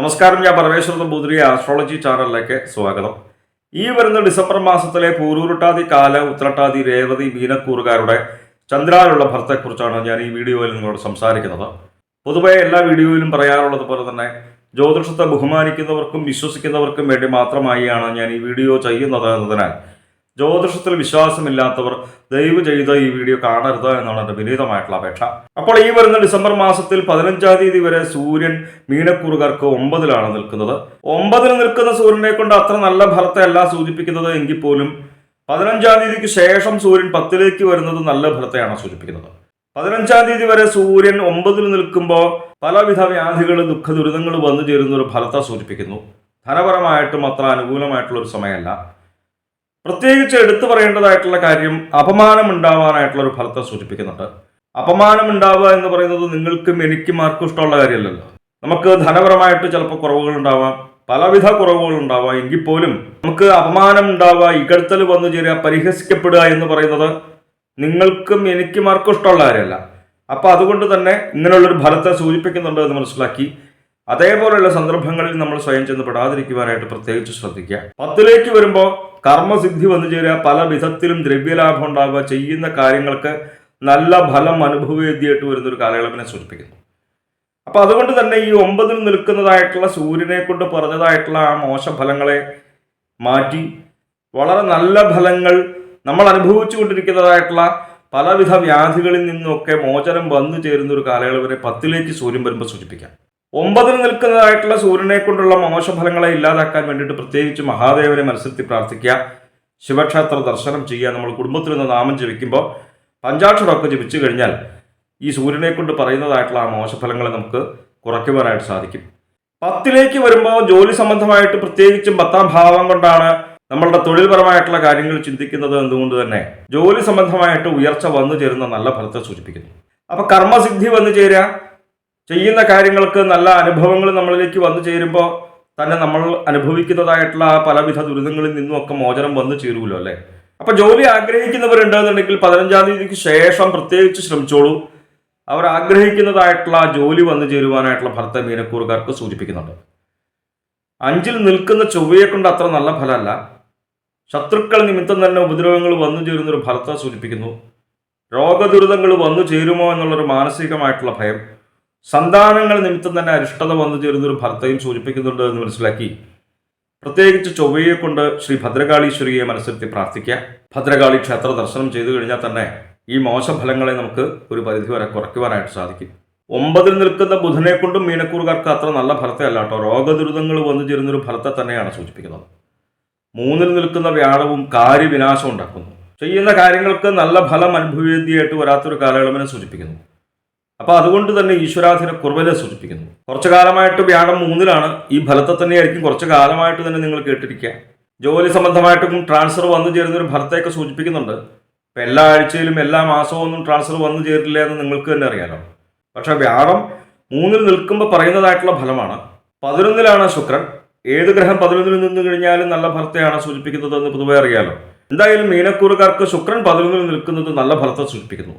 നമസ്കാരം ഞാൻ പരമേശ്വര നമ്പൂതിരി ആസ്ട്രോളജി ചാനലിലേക്ക് സ്വാഗതം. ഈ വരുന്ന ഡിസംബർ മാസത്തിലെ പൂരൂരുട്ടാതി കാല ഉത്രട്ടാതി രേവതി മീനക്കൂറുകാരുടെ ചന്ദ്രാനുള്ള ഫലത്തെക്കുറിച്ചാണ് ഞാൻ ഈ വീഡിയോയിൽ നിങ്ങളോട് സംസാരിക്കുന്നത്. പൊതുവേ എല്ലാ വീഡിയോയിലും പറയാറുള്ളത് പോലെ തന്നെ ജ്യോതിഷത്തെ ബഹുമാനിക്കുന്നവർക്കും വിശ്വസിക്കുന്നവർക്കും വേണ്ടി മാത്രമായാണ് ഞാൻ ഈ വീഡിയോ ചെയ്യുന്നത് എന്നതിനാൽ ജ്യോതിഷത്തിൽ വിശ്വാസമില്ലാത്തവർ ദയവ് ചെയ്ത് ഈ വീഡിയോ കാണരുത് എന്നാണ് എന്റെ വിനീതമായിട്ടുള്ള അപേക്ഷ. അപ്പോൾ ഈ വരുന്ന ഡിസംബർ മാസത്തിൽ പതിനഞ്ചാം തീയതി വരെ സൂര്യൻ മീനക്കൂറുകാർക്ക് ഒമ്പതിലാണ് നിൽക്കുന്നത്. ഒമ്പതിൽ നിൽക്കുന്ന സൂര്യനെ കൊണ്ട് അത്ര നല്ല ഫലത്തെ അല്ല സൂചിപ്പിക്കുന്നത് എങ്കിൽ പോലും പതിനഞ്ചാം തീയതിക്ക് ശേഷം സൂര്യൻ പത്തിലേക്ക് വരുന്നത് നല്ല ഫലത്തെയാണ് സൂചിപ്പിക്കുന്നത്. പതിനഞ്ചാം തീയതി വരെ സൂര്യൻ ഒമ്പതിൽ നിൽക്കുമ്പോൾ പലവിധ വ്യാധികൾ ദുഃഖ ദുരിതങ്ങൾ വന്നു ചേരുന്ന ഒരു ഫലത്തെ സൂചിപ്പിക്കുന്നു. ധനപരമായിട്ടും അത്ര അനുകൂലമായിട്ടുള്ള ഒരു സമയമല്ല. പ്രത്യേകിച്ച് എടുത്തു പറയേണ്ടതായിട്ടുള്ള കാര്യം അപമാനം ഉണ്ടാവാനായിട്ടുള്ള ഒരു ഫലത്തെ സൂചിപ്പിക്കുന്നുണ്ട്. അപമാനം ഉണ്ടാവുക എന്ന് പറയുന്നത് നിങ്ങൾക്കും എനിക്കും ആർക്കും ഇഷ്ടമുള്ള കാര്യമല്ലല്ലോ. നമുക്ക് ധനപരമായിട്ട് ചിലപ്പോൾ കുറവുകൾ ഉണ്ടാവാം പലവിധ കുറവുകൾ ഉണ്ടാവാം എങ്കിൽ പോലും നമുക്ക് അപമാനം ഉണ്ടാവുക ഇകഴ്ത്തൽ വന്നു ചേരുക പരിഹസിക്കപ്പെടുക എന്ന് പറയുന്നത് നിങ്ങൾക്കും എനിക്കും ആർക്കും ഇഷ്ടമുള്ള കാര്യമല്ല. അപ്പോൾ അതുകൊണ്ട് തന്നെ ഇങ്ങനെയുള്ളൊരു ഫലത്തെ സൂചിപ്പിക്കുന്നുണ്ട് എന്ന് മനസ്സിലാക്കി അതേപോലെയുള്ള സന്ദർഭങ്ങളിൽ നമ്മൾ സ്വയം ചെന്ന് പെടാതിരിക്കുവാനായിട്ട് പ്രത്യേകിച്ച് ശ്രദ്ധിക്കുക. പത്തിലേക്ക് വരുമ്പോൾ കർമ്മസിദ്ധി വന്നു ചേരുക പല വിധത്തിലും ദ്രവ്യലാഭം ഉണ്ടാവുക ചെയ്യുന്ന കാര്യങ്ങൾക്ക് നല്ല ഫലം അനുഭവവേദ്യമായിട്ട് വരുന്ന ഒരു കാലയളവിനെ സൂചിപ്പിക്കുന്നു. അപ്പോൾ അതുകൊണ്ട് തന്നെ ഈ ഒമ്പതിൽ നിൽക്കുന്നതായിട്ടുള്ള സൂര്യനെ കൊണ്ട് പറഞ്ഞതായിട്ടുള്ള ആ മോശഫലങ്ങളെ മാറ്റി വളരെ നല്ല ഫലങ്ങൾ നമ്മൾ അനുഭവിച്ചു കൊണ്ടിരിക്കുന്നതായിട്ടുള്ള പലവിധ വ്യാധികളിൽ നിന്നൊക്കെ മോചനം വന്നു ചേരുന്ന ഒരു കാലയളവിനെ പത്തിലേക്ക് സൂര്യൻ വരുമ്പോൾ സൂചിപ്പിക്കാം. ഒമ്പതിൽ നിൽക്കുന്നതായിട്ടുള്ള സൂര്യനെ കൊണ്ടുള്ള മോശഫലങ്ങളെ ഇല്ലാതാക്കാൻ വേണ്ടിയിട്ട് പ്രത്യേകിച്ച് മഹാദേവനെ മനസ്സിലെത്തി പ്രാർത്ഥിക്കുക. ശിവക്ഷേത്ര ദർശനം ചെയ്യുക. നമ്മൾ കുടുംബത്തിൽ നിന്ന് നാമം ജപിക്കുമ്പോൾ പഞ്ചാക്ഷരമൊക്കെ ജപിച്ചു കഴിഞ്ഞാൽ ഈ സൂര്യനെ കൊണ്ട് പറയുന്നതായിട്ടുള്ള ആ മോശഫലങ്ങളെ നമുക്ക് കുറയ്ക്കുവാനായിട്ട് സാധിക്കും. പത്തിലേക്ക് വരുമ്പോൾ ജോലി സംബന്ധമായിട്ട് പ്രത്യേകിച്ചും പത്താം ഭാവം കൊണ്ടാണ് നമ്മളുടെ തൊഴിൽപരമായിട്ടുള്ള കാര്യങ്ങൾ ചിന്തിക്കുന്നത് എന്തുകൊണ്ട് തന്നെ ജോലി സംബന്ധമായിട്ട് ഉയർച്ച വന്നു ചേരുന്ന നല്ല ഫലത്തെ സൂചിപ്പിക്കുന്നു. അപ്പൊ കർമ്മസിദ്ധി വന്നു ചേരുക. ചെയ്യുന്ന കാര്യങ്ങൾക്ക് നല്ല അനുഭവങ്ങൾ നമ്മളിലേക്ക് വന്നു ചേരുമ്പോൾ തന്നെ നമ്മൾ അനുഭവിക്കുന്നതായിട്ടുള്ള ആ പലവിധ ദുരിതങ്ങളിൽ നിന്നും ഒക്കെ മോചനം വന്നു ചേരുമല്ലോ അല്ലേ? അപ്പൊ ജോലി ആഗ്രഹിക്കുന്നവരുണ്ടെന്നുണ്ടെങ്കിൽ പതിനഞ്ചാം തീയതിക്ക് ശേഷം പ്രത്യേകിച്ച് ശ്രമിച്ചോളൂ. അവർ ആഗ്രഹിക്കുന്നതായിട്ടുള്ള ജോലി വന്നു ചേരുവാനായിട്ടുള്ള ഭർത്ത മീനക്കൂറുകാർക്ക് സൂചിപ്പിക്കുന്നുണ്ട്. അഞ്ചിൽ നിൽക്കുന്ന ചൊവ്വയെ കൊണ്ട് അത്ര നല്ല ഫലമല്ല. ശത്രുക്കൾ നിമിത്തം തന്നെ ഉപദ്രവങ്ങൾ വന്നു ചേരുന്നൊരു ഭർത്ത സൂചിപ്പിക്കുന്നു. രോഗദുരിതങ്ങൾ വന്നു ചേരുമോ എന്നുള്ളൊരു മാനസികമായിട്ടുള്ള ഭയം. സന്താനങ്ങൾ നിമിത്തം തന്നെ അരിഷ്ടത വന്നു ചേരുന്ന ഒരു ഭർത്തയും സൂചിപ്പിക്കുന്നുണ്ട് എന്ന് മനസ്സിലാക്കി. പ്രത്യേകിച്ച് ചൊവ്വയെ കൊണ്ട് ശ്രീ ഭദ്രകാളീശ്വരിയെ മനസ്സിരുത്തി പ്രാർത്ഥിക്കുക. ഭദ്രകാളി ക്ഷേത്ര ദർശനം ചെയ്തു കഴിഞ്ഞാൽ തന്നെ ഈ മോശഫലങ്ങളെ നമുക്ക് ഒരു പരിധി വരെ കുറയ്ക്കുവാനായിട്ട് സാധിക്കും. ഒമ്പതിൽ നിൽക്കുന്ന ബുധനെ കൊണ്ടും മീനക്കൂറുകാർക്ക് അത്ര നല്ല ഫലത്തെ അല്ല കേട്ടോ. രോഗദുരിതങ്ങൾ വന്നു ചേരുന്നൊരു ഫലത്തെ തന്നെയാണ് സൂചിപ്പിക്കുന്നത്. മൂന്നിൽ നിൽക്കുന്ന വ്യാഴവും കാര്യവിനാശം ഉണ്ടാക്കുന്നു. ചെയ്യുന്ന കാര്യങ്ങൾക്ക് നല്ല ഫലം അനുഭവേദ്യമായിട്ട് വരാത്തൊരു കാലയളവിനെ സൂചിപ്പിക്കുന്നു. അപ്പൊ അതുകൊണ്ട് തന്നെ ഈശ്വരാധീന കുർബനെ സൂചിപ്പിക്കുന്നു. കുറച്ചു കാലമായിട്ട് വ്യാഴം മൂന്നിലാണ് ഈ ഫലത്തെ തന്നെയായിരിക്കും കുറച്ചു കാലമായിട്ട് തന്നെ നിങ്ങൾ കേട്ടിരിക്കുക. ജോലി സംബന്ധമായിട്ടും ട്രാൻസ്ഫർ വന്നു ചേരുന്ന ഒരു ഫലത്തെയൊക്കെ സൂചിപ്പിക്കുന്നുണ്ട്. ഇപ്പം എല്ലാ ആഴ്ചയിലും എല്ലാ മാസവും ഒന്നും ട്രാൻസ്ഫർ വന്നു ചേരില്ല എന്ന് നിങ്ങൾക്ക് തന്നെ അറിയാലോ. പക്ഷെ വ്യാഴം മൂന്നിൽ നിൽക്കുമ്പോൾ പറയുന്നതായിട്ടുള്ള ഫലമാണ്. പതിനൊന്നിലാണ് ശുക്രൻ. ഏത് ഗ്രഹം പതിനൊന്നിൽ നിന്ന് കഴിഞ്ഞാലും നല്ല ഫലത്തെയാണ് സൂചിപ്പിക്കുന്നത് എന്ന് പൊതുവെ അറിയാലോ. എന്തായാലും മീനക്കൂറുകാർക്ക് ശുക്രൻ പതിനൊന്നിൽ നിൽക്കുന്നത് നല്ല ഫലത്തെ സൂചിപ്പിക്കുന്നു.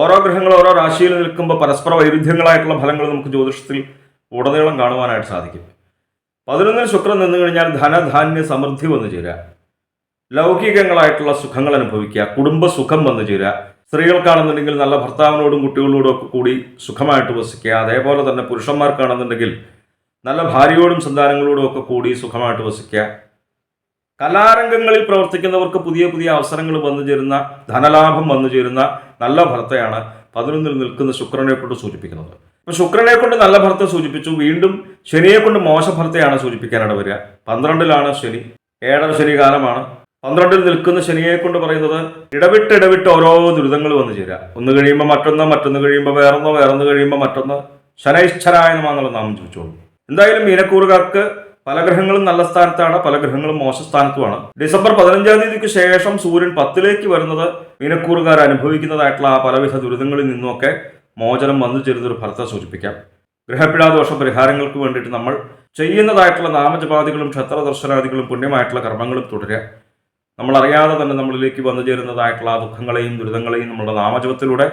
ഓരോ ഗ്രഹങ്ങൾ ഓരോ രാശിയിൽ നിൽക്കുമ്പോൾ പരസ്പര വൈരുദ്ധ്യങ്ങളായിട്ടുള്ള ഫലങ്ങൾ നമുക്ക് ജ്യോതിഷത്തിൽ ഉടനീളം കാണുവാനായിട്ട് സാധിക്കും. പതിനൊന്നിൽ ശുക്രൻ നിന്ന് കഴിഞ്ഞാൽ ധനധാന്യ സമൃദ്ധി വന്നു ചേരുക. ലൗകികങ്ങളായിട്ടുള്ള സുഖങ്ങൾ അനുഭവിക്കുക. കുടുംബ സുഖം വന്നു ചേരുക. സ്ത്രീകൾക്കാണെന്നുണ്ടെങ്കിൽ നല്ല ഭർത്താവിനോടും കുട്ടികളോടും ഒക്കെ കൂടി സുഖമായിട്ട് വസിക്കുക. അതേപോലെ തന്നെ പുരുഷന്മാർക്കാണെന്നുണ്ടെങ്കിൽ നല്ല ഭാര്യയോടും സന്താനങ്ങളോടും ഒക്കെ കൂടി സുഖമായിട്ട് വസിക്കുക. കലാരംഗങ്ങളിൽ പ്രവർത്തിക്കുന്നവർക്ക് പുതിയ പുതിയ അവസരങ്ങൾ വന്നു ചേരുന്ന ധനലാഭം വന്നു ചേരുന്ന നല്ല ഭർത്തയാണ് പതിനൊന്നിൽ നിൽക്കുന്ന ശുക്രനെ കൊണ്ട് സൂചിപ്പിക്കുന്നത്. അപ്പൊ ശുക്രനെ കൊണ്ട് നല്ല ഭർത്ത സൂചിപ്പിച്ചു. വീണ്ടും ശനിയെ കൊണ്ട് മോശ ഭർത്തയാണ് സൂചിപ്പിക്കാനാണ് വരിക. പന്ത്രണ്ടിലാണ് ശനി ഏഴര ശനി കാലമാണ്. പന്ത്രണ്ടിൽ നിൽക്കുന്ന ശനിയെ കൊണ്ട് പറയുന്നത് ഇടവിട്ട് ഇടവിട്ട് ഓരോ ദുരിതങ്ങൾ വന്നു ചേരുക. ഒന്ന് കഴിയുമ്പോൾ മറ്റൊന്ന് മറ്റൊന്ന് കഴിയുമ്പോൾ വേറൊന്ന് വേറൊന്ന് കഴിയുമ്പോൾ മറ്റൊന്ന്. ശനൈശ്വരായ നാമം ചോദിച്ചോളൂ. എന്തായാലും മീനക്കൂറുകാർക്ക് പല ഗ്രഹങ്ങളും നല്ല സ്ഥാനത്താണ് പല ഗ്രഹങ്ങളും മോശ സ്ഥാനത്തുമാണ്. ഡിസംബർ പതിനഞ്ചാം തീയതിക്ക് ശേഷം സൂര്യൻ പത്തിലേക്ക് വരുന്നത് മീനക്കൂറുകാർ അനുഭവിക്കുന്നതായിട്ടുള്ള ആ പലവിധ ദുരിതങ്ങളിൽ നിന്നുമൊക്കെ മോചനം വന്നു ചേരുന്ന ഒരു ഫലത്തെ സൂചിപ്പിക്കാം. ഗ്രഹപിഴാദോഷ പരിഹാരങ്ങൾക്ക് വേണ്ടിയിട്ട് നമ്മൾ ചെയ്യുന്നതായിട്ടുള്ള നാമജപാദികളും ക്ഷേത്രദർശനാദികളും പുണ്യമായിട്ടുള്ള കർമ്മങ്ങളും തുടരുക. നമ്മൾ അറിയാതെ തന്നെ നമ്മളിലേക്ക് വന്നു ചേരുന്നതായിട്ടുള്ള ദുഃഖങ്ങളെയും ദുരിതങ്ങളെയും നമ്മളുടെ നാമജപത്തിലൂടെ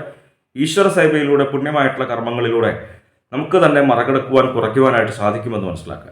ഈശ്വര സേവയിലൂടെ പുണ്യമായിട്ടുള്ള കർമ്മങ്ങളിലൂടെ നമുക്ക് തന്നെ മറികടക്കുവാൻ കുറയ്ക്കുവാനായിട്ട് സാധിക്കുമെന്ന് മനസ്സിലാക്കുക.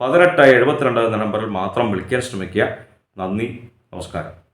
പതിനെട്ട് എഴുപത്തിരണ്ട് എന്ന നമ്പറിൽ മാത്രം വിളിക്കാൻ ശ്രമിക്കുക. നന്ദി നമസ്കാരം.